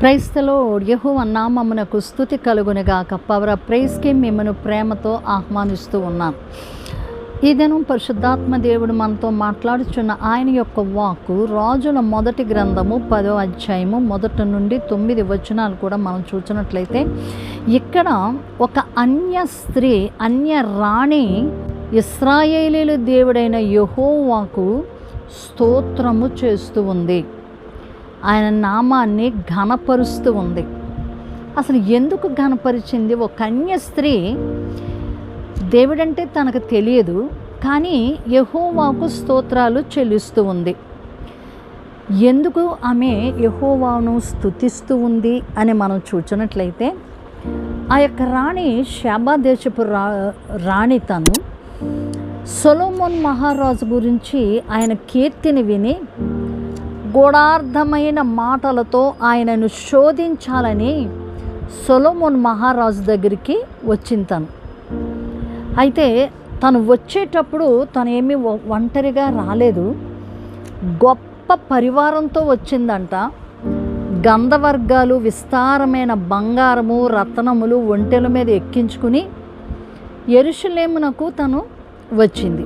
ప్రైస్తలో యహో నామమునకు స్థుతి కలుగునిగాక పవర ప్రైస్కి మిమ్మను ప్రేమతో ఆహ్వానిస్తూ ఉన్నాను ఈ దినం పరిశుద్ధాత్మ దేవుడు మనతో మాట్లాడుచున్న ఆయన యొక్క వాకు రాజుల మొదటి గ్రంథము పదో అధ్యాయము మొదటి నుండి తొమ్మిది వచనాలు కూడా మనం చూసినట్లయితే ఇక్కడ ఒక అన్య స్త్రీ అన్య రాణి ఇస్రాయేలీలు దేవుడైన యహోవాకు స్తోత్రము చేస్తూ ఉంది. ఆయన నామాన్ని ఘనపరుస్తూ ఉంది. అసలు ఎందుకు ఘనపరిచింది? ఒక కన్య స్త్రీ దేవుడంటే తనకు తెలియదు కానీ యహోవాకు స్తోత్రాలు చెల్లిస్తూ ఉంది. ఎందుకు ఆమె యహోవాను స్తుతిస్తూ ఉంది అని మనం చూచినట్లయితే ఆ యొక్క రాణి శాబా దేశపు రా రాణి తను సొలోమోన్ మహారాజు గురించి ఆయన కీర్తిని విని గూఢార్థమైన మాటలతో ఆయనను శోధించాలని సొలోమోన్ మహారాజు దగ్గరికి వచ్చింది తను. అయితే తను వచ్చేటప్పుడు తను ఏమీ ఒంటరిగా రాలేదు. గొప్ప పరివారంతో వచ్చిందంట. గంధవర్గాలు విస్తారమైన బంగారము రత్నములు ఒంటెల మీద ఎక్కించుకుని ఎరుషులేమునకు తను వచ్చింది.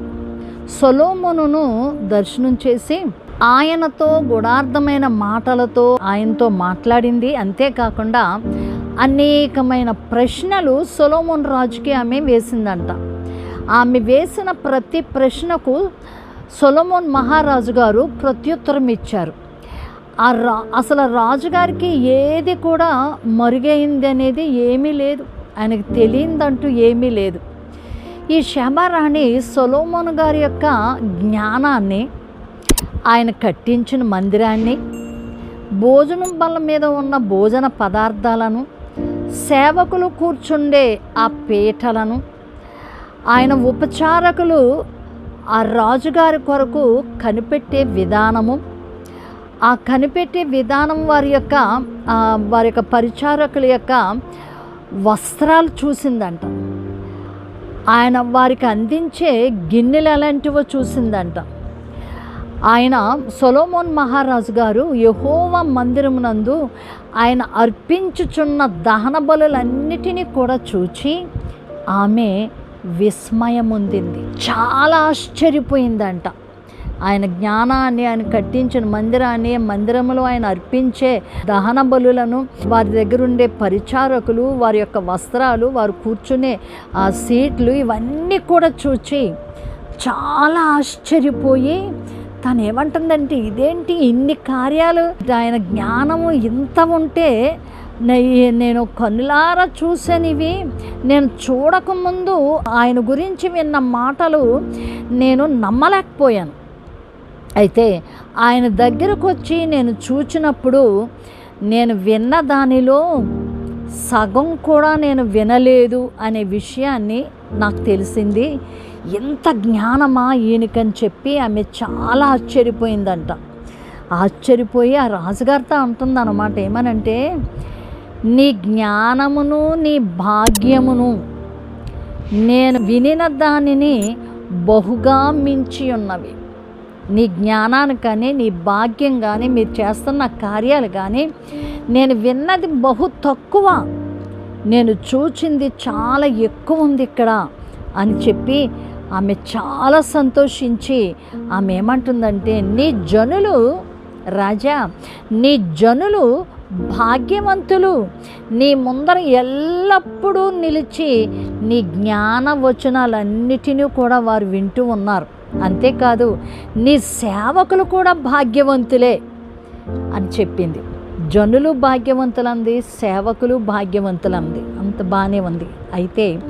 సొలోమోనును దర్శనం చేసి ఆయనతో గుణార్థమైన మాటలతో ఆయనతో మాట్లాడింది. అంతేకాకుండా అనేకమైన ప్రశ్నలు సొలోమోన్ రాజుకి ఆమె వేసిందంట. ఆమె వేసిన ప్రతి ప్రశ్నకు సొలోమోన్ మహారాజు గారు ప్రత్యుత్తరం ఇచ్చారు. ఆ రా అసలు రాజుగారికి ఏది కూడా మరుగైంది అనేది ఏమీ లేదు. ఆయనకు తెలియందంటూ ఏమీ లేదు. ఈ శబరాణి సొలోమోన్ గారి యొక్క జ్ఞానాన్ని ఆయన కట్టించిన మందిరాన్ని భోజనం బల్ల మీద ఉన్న భోజన పదార్థాలను సేవకులు కూర్చుండే ఆ పీటలను ఆయన ఉపచారకులు ఆ రాజుగారి కొరకు కనిపెట్టే విధానము ఆ కనిపెట్టే విధానం వారి యొక్క వారి యొక్క పరిచారకుల యొక్క వస్త్రాలు చూసిందంట. ఆయన వారికి అందించే గిన్నెలు ఎలాంటివో చూసిందంట. ఆయన సొలోమోన్ మహారాజు గారు యహోవా మందిరమునందు ఆయన అర్పించుచున్న దహన బలులన్నిటినీ కూడా చూచి ఆమె విస్మయముందింది. చాలా ఆశ్చర్యపోయిందంట. ఆయన జ్ఞానాన్ని ఆయన కట్టించిన మందిరాన్ని మందిరములో ఆయన అర్పించే దహన బలులను వారి దగ్గర ఉండే పరిచారకులు వారి యొక్క వస్త్రాలు వారు కూర్చునే ఆ సీట్లు ఇవన్నీ కూడా చూచి చాలా ఆశ్చర్యపోయి తను ఏమంటుందంటే ఇదేంటి ఇన్ని కార్యాలు? ఆయన జ్ఞానము ఇంత ఉంటే నేను కన్నులారా చూసానివి. నేను చూడకముందు ఆయన గురించి విన్న మాటలు నేను నమ్మలేకపోయాను. అయితే ఆయన దగ్గరకు వచ్చి నేను చూచినప్పుడు నేను విన్న దానిలో సగం కూడా నేను వినలేదు అనే విషయాన్ని నాకు తెలిసింది. ఎంత జ్ఞానమా ఈయనకని చెప్పి ఆమె చాలా ఆశ్చర్యపోయిందంట. ఆశ్చర్యపోయి ఆ రాజుగారితో అంటుందన్నమాట ఏమనంటే నీ జ్ఞానమును నీ భాగ్యమును నేను వినిన దానిని బహుగా మించి ఉన్నవి. నీ జ్ఞానాన్ని కానీ నీ భాగ్యం కానీ మీరు చేస్తున్న కార్యాలు కానీ నేను విన్నది బహు తక్కువ. నేను చూచింది చాలా ఎక్కువ ఉంది ఇక్కడ. అని చెప్పి ఆమె చాలా సంతోషించి ఆమె ఏమంటుందంటే నీ జనులు రాజా నీ జనులు భాగ్యవంతులు. నీ ముందర ఎల్లప్పుడూ నిలిచి నీ జ్ఞాన వచనాలన్నిటినీ కూడా వారు వింటూ ఉన్నారు. అంతేకాదు నీ సేవకులు కూడా భాగ్యవంతులే అని చెప్పింది. జనులు భాగ్యవంతులంది సేవకులు భాగ్యవంతులంది. అంత బాగానే ఉంది. అయితే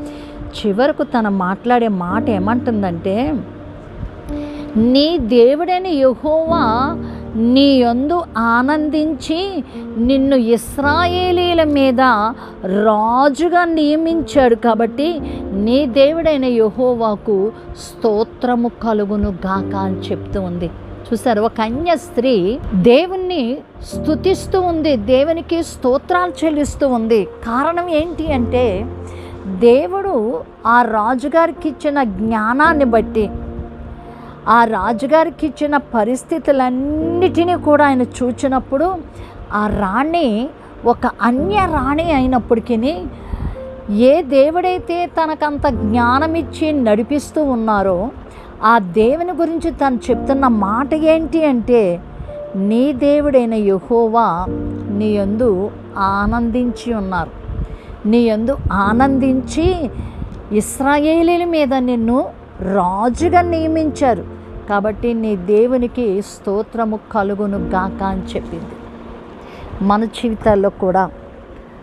చివరకు తన మాట్లాడే మాట ఏమంటుందంటే నీ దేవుడైన యహోవా నీ యందు ఆనందించి నిన్ను ఇస్రాయేలీల మీద రాజుగా నియమించాడు కాబట్టి నీ దేవుడైన యహోవాకు స్తోత్రము కలుగును గాక అని చెప్తూ ఉంది. చూసారు ఒక అన్య స్త్రీ దేవుణ్ణి స్తుతిస్తూ ఉంది దేవునికి స్తోత్రాలు చెల్లిస్తూ ఉంది. కారణం ఏంటి అంటే దేవుడు ఆ రాజుగారికి ఇచ్చిన జ్ఞానాన్ని బట్టి ఆ రాజుగారికి ఇచ్చిన పరిస్థితులన్నిటినీ కూడా ఆయన చూచినప్పుడు ఆ రాణి ఒక అన్య రాణి అయినప్పటికీ ఏ దేవుడైతే తనకంత జ్ఞానమిచ్చి నడిపిస్తూ ఉన్నారో ఆ దేవుని గురించి తను చెప్తున్న మాట ఏంటి అంటే నీ దేవుడైన యహోవా నీ యందు ఆనందించి ఉన్నారు. నీ యందు ఆనందించి ఇస్రాయేలీల మీద నిన్ను రాజుగా నియమించారు. కాబట్టి నీ దేవునికి స్తోత్రము కలుగును గాక అని చెప్పింది. మన జీవితాల్లో కూడా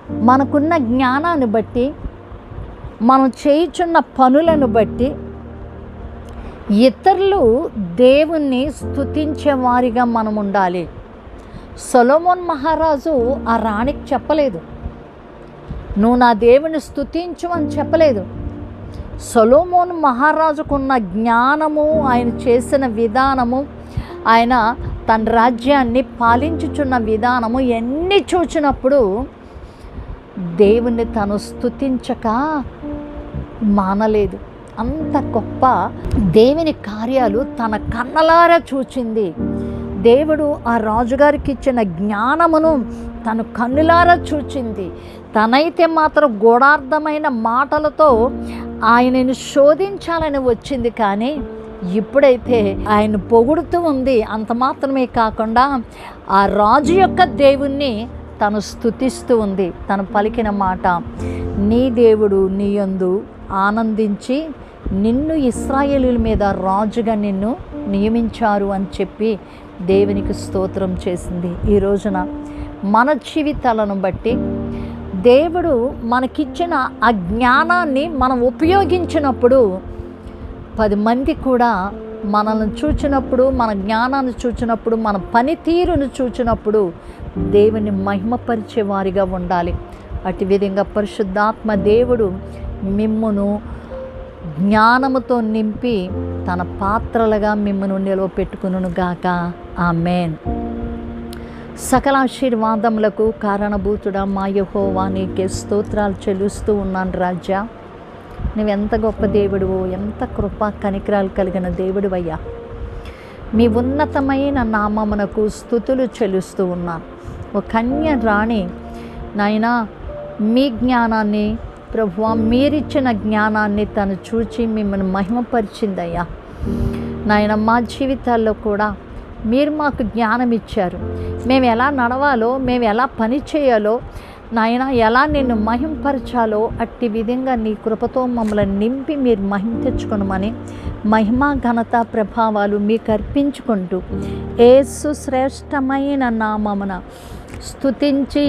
మనకున్న జ్ఞానాన్ని బట్టి మనం చేయుచున్న పనులను బట్టి ఇతరులు దేవుణ్ణి స్థుతించేవారిగా మనం ఉండాలి. సొలోమోన్ మహారాజు ఆ రాణికి చెప్పలేదు. నువ్వు నా దేవుని స్థుతించు అని చెప్పలేదు. సొలోమోన్ మహారాజుకున్న జ్ఞానము ఆయన చేసిన విధానము ఆయన తన రాజ్యాన్ని పాలించుచున్న విధానము ఎన్ని చూచినప్పుడు దేవుణ్ణి తను స్థుతించక మానలేదు. అంత గొప్ప దేవుని కార్యాలు తన కన్నలారా చూచింది. దేవుడు ఆ రాజుగారికి ఇచ్చిన జ్ఞానమును తను కన్నులారా చూచింది. తనైతే మాత్రం గూఢార్థమైన మాటలతో ఆయనను శోధించాలని వచ్చింది. కానీ ఇప్పుడైతే ఆయన పొగుడుతూ ఉంది. అంత మాత్రమే కాకుండా ఆ రాజు యొక్క దేవుణ్ణి తను స్తుతిస్తూ ఉంది. తను పలికిన మాట నీ దేవుడు నీ యందు ఆనందించి నిన్ను ఇస్రాయేలీల మీద రాజుగా నిన్ను నియమించారు అని చెప్పి దేవునికి స్తోత్రం చేసింది. ఈ రోజున మన జీవితాలను బట్టి దేవుడు మనకిచ్చిన ఆ జ్ఞానాన్ని మనం ఉపయోగించినప్పుడు పది మంది కూడా మనల్ని చూచినప్పుడు మన జ్ఞానాన్ని చూచినప్పుడు మన పనితీరును చూచినప్పుడు దేవుని మహిమపరిచే వారిగా ఉండాలి. అటు విధంగా పరిశుద్ధాత్మ దేవుడు మిమ్మును జ్ఞానముతో నింపి తన పాత్రలుగా మిమ్మను నిలవపెట్టుకును గాక ఆ మేన్ సకలాశీర్వాదములకు కారణభూతుడ కారణభూతుడా మా యహోవా నీకే స్తోత్రాలు చెల్లిస్తూ ఉన్నాను రాజా. నువ్వెంత గొప్ప దేవుడువో ఎంత కృప కనికరాలు కలిగిన దేవుడువయ్యా. మీ ఉన్నతమైన నామమునకు స్థుతులు చెల్లిస్తూ ఉన్నాను. ఒక కన్య రాణి నాయనా మీ జ్ఞానాన్ని ప్రభువా మీరిచ్చిన జ్ఞానాన్ని తను చూచి మిమ్మల్ని మహిమపరిచిందయ్యా. నాయన మా జీవితాల్లో కూడా మీరు మాకు జ్ఞానం ఇచ్చారు. మేము ఎలా నడవాలో మేము ఎలా పని చేయాలో నాయన ఎలా నిన్ను మహింపరచాలో అట్టి విధంగా నీ కృపతో మమ్మల్ని నింపి మీరు మహిం తెచ్చుకొనమని మహిమ ఘనత ప్రభావాలు మీకు అర్పించుకుంటూ ఏసు శ్రేష్టమైన నామమున స్థుతించి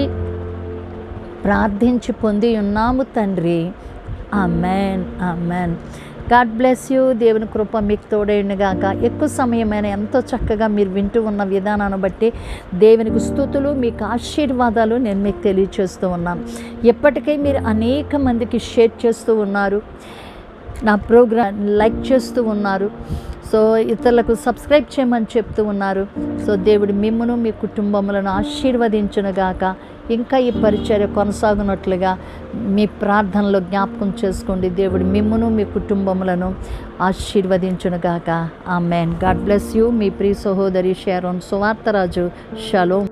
ప్రార్థించి పొంది ఉన్నాము తండ్రి. Amen amen God bless you. దేవుని కృప మీకు తోడైనగాక ఎక్కువ సమయమైన ఎంతో చక్కగా మీరు వింటూ ఉన్న విధానాన్ని బట్టి దేవునికి స్థుతులు మీకు ఆశీర్వాదాలు నేను మీకు తెలియచేస్తూ ఉన్నాను. ఎప్పటికీ మీరు అనేక మందికి షేర్ చేస్తూ ఉన్నారు. నా ప్రోగ్రామ్ లైక్ చేస్తూ ఉన్నారు. సో ఇతరులకు సబ్స్క్రైబ్ చేయమని చెప్తూ ఉన్నారు. సో దేవుడు మిమ్మను మీ కుటుంబములను ఆశీర్వదించునుగాక ఇంకా ఈ పరిచర్య కొనసాగునట్లుగా మీ ప్రార్థనలో జ్ఞాపకం చేసుకోండి. దేవుడు మిమ్మను మీ కుటుంబములను ఆశీర్వదించునుగాక. ఆ మ్యాన్ గాడ్ బ్లెస్ యూ మీ ప్రియ సహోదరి షారోన్ సువార్తరాజు. షలో.